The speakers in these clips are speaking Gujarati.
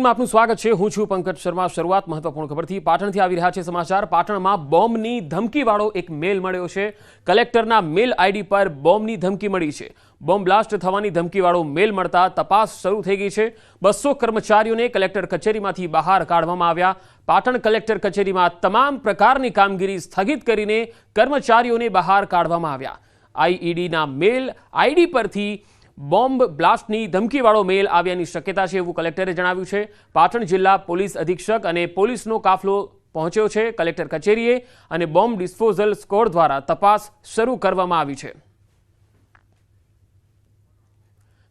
આપનું સ્વાગત છે. હું છું પંકજ શર્મા. શરૂઆત મહત્વપૂર્ણ ખબરથી પાટણથી આવી રહ્યા છે સમાચાર. પાટણમાં બોમ્બની ધમકીવાળો એક મેલ મળ્યો છે. કલેક્ટરના મેલ આઈડી પર બોમ્બની ધમકી મળી છે. બોમ્બ બ્લાસ્ટ થવાની ધમકીવાળો મેલ મળતા તપાસ શરૂ થઈ ગઈ છે. બસો કર્મચારીઓને કલેક્ટર કચેરીમાંથી બહાર કાઢવામાં આવ્યા. પાટણ કલેક્ટર કચેરીમાં તમામ પ્રકારની કામગીરી સ્થગિત કરીને કર્મચારીઓને બહાર કાઢવામાં આવ્યા. આઈઈડીના મેલ આઈડી પરથી બોમ્બ બ્લાસ્ટની ધમકીવાળો મેલ આવ્યાની શક્યતા છે એવું કલેક્ટરે જણાવ્યું છે. પાટણ જિલ્લા પોલીસ અધિક્ષક અને પોલીસનો કાફલો પહોંચ્યો છે કલેક્ટર કચેરીએ અને બોમ્બ ડિસ્પોઝલ સ્કોડ દ્વારા તપાસ શરૂ કરવામાં આવી છે.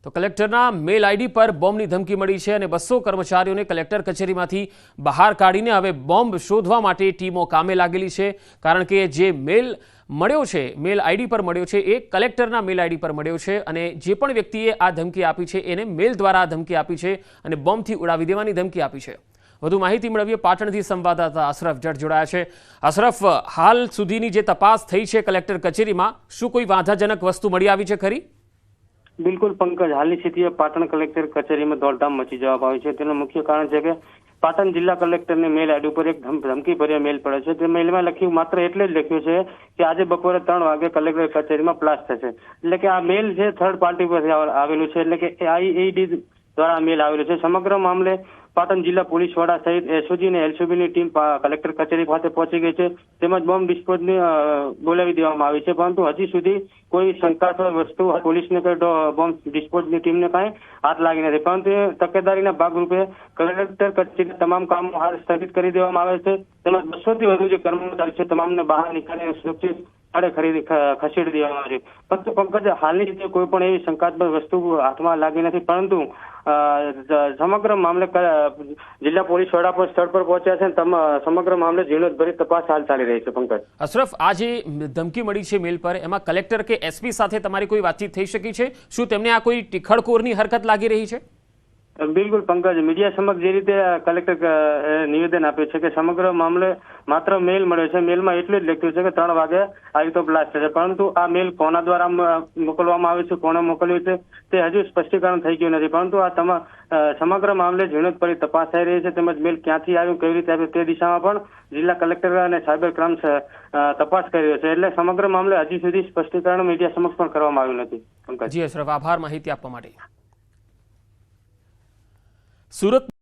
તો કલેક્ટરના મેલ આઈડી પર બોમ્બની ધમકી મળી છે અને બસો કર્મચારીઓને કલેક્ટર કચેરીમાંથી બહાર કાઢીને હવે બોમ્બ શોધવા માટે ટીમો કામે લાગેલી છે. કારણ કે જે મેલ મળ્યો છે, મેલ આઈડી પર મળ્યો છે, એ કલેક્ટરના મેલ આઈડી પર મળ્યો છે અને જે પણ વ્યક્તિએ આ ધમકી આપી છે, એને મેલ દ્વારા ધમકી આપી છે અને બોમ્બથી ઉડાવી દેવાની ધમકી આપી છે. વધુ માહિતી મેળવીએ પાટણથી સંવાદદાતા અશરફ જટ જોડાયા છે. અશરફ, હાલ સુધીની જે તપાસ થઈ છે કલેક્ટર કચેરીમાં, શું કોઈ વાંધાજનક વસ્તુ મળી આવી છે ખરી? બિલકુલ પંકજ, હાલની સ્થિતિએ પાટણ કલેક્ટર કચેરીમાં દોડધામ મચી જવા પામી છે. તેનું મુખ્ય કારણ છે કે પાટણ જિલ્લા કલેક્ટરની મેલ આઈડી ઉપર એક ધમકી ધમકીભર્યો મેલ પડ્યો છે. તે મેલમાં લખ્યું માત્ર એટલે જ લખ્યું છે કે આજે બપોરે ત્રણ વાગે કલેક્ટર કચેરીમાં પ્લાસ થશે. એટલે કે આ મેલ છે થર્ડ પાર્ટી પરથી આવેલું છે. એટલે કે આઈઈડી દ્વારા મેલ આવેલું છે. સમગ્ર મામલે પાટણ જિલ્લા પોલીસ વડા સહિત એસઓજી અને એલસીબીની ટીમ કલેક્ટર કચેરી ખાતે પહોંચી ગઈ છે. તેમજ બોમ્બ ડિસ્પોઝની બોલાવી દેવામાં આવી છે. પરંતુ હજી સુધી કોઈ શંકાસ્પદ વસ્તુ પોલીસને કે બોમ્બ ડિસ્પોઝની ટીમને કાંઈ હાથ લાગી નથી. પરંતુ તકેદારીના ભાગરૂપે કલેક્ટર કચેરી તમામ કામો હાલ સ્થગિત કરી દેવામાં આવે છે. તેમજ બસોથી વધુ જે કર્મચારી છે, તમામને બહાર નીકળીને સુરક્ષિત સ્થળે ખરીદી ખસેડી દેવામાં છે. પરંતુ પંકજ, હાલની રીતે કોઈ પણ એવી શંકાસ્પદ વસ્તુ હાથમાં લાગી નથી, પરંતુ સમગ્ર મામલે જિલ્લા પોલીસ વડા પણ સ્થળ પર પહોંચ્યા છે અને સમગ્ર મામલે ઝીણવટભરી તપાસ હાલ ચાલી રહી છે, પંકજ. અશરફ, આ જે ધમકી મળી છે મેલ પર, એમાં કલેક્ટર કે એસપી સાથે તમારી કોઈ વાતચીત થઈ શકી છે? શું તેમને આ કોઈ ટીખળખોરની હરકત લાગી રહી છે? બિલકુલ પંકજ મીડિયા સમક્ષ જે રીતે કલેક્ટર નિવેદન આપ્યું છે કે સમગ્ર મામલે માત્ર મેલ મળ્યો છે. મેલમાં એટલું જ લખ્યું છે કે ત્રણ વાગે આવી તો બ્લાસ્ટ થશે. પરંતુ આ મેલ કોના દ્વારા મોકલવામાં આવ્યો છે? કોણે મોકલ્યું છે? તે હજુ સ્પષ્ટીકરણ થઈ ગયું નથી. પરંતુ આ તમા અ, સમગ્ર મામલે ઝીણવટભરી તપાસ થઈ રહી છે. તેમજ મેલ ક્યાંથી આવ્યું કેવી રીતે આવ્યું તે દિશામાં પણ જિલ્લા કલેક્ટર અને સાયબર ક્રાઇમ તપાસ કરી રહ્યો છે. એટલે સમગ્ર મામલે હજી સુધી સ્પષ્ટીકરણ મીડિયા સમક્ષ પણ કરવામાં આવ્યું નથી. જી અશરફ આભાર માહિતી આપવા માટે. સુરત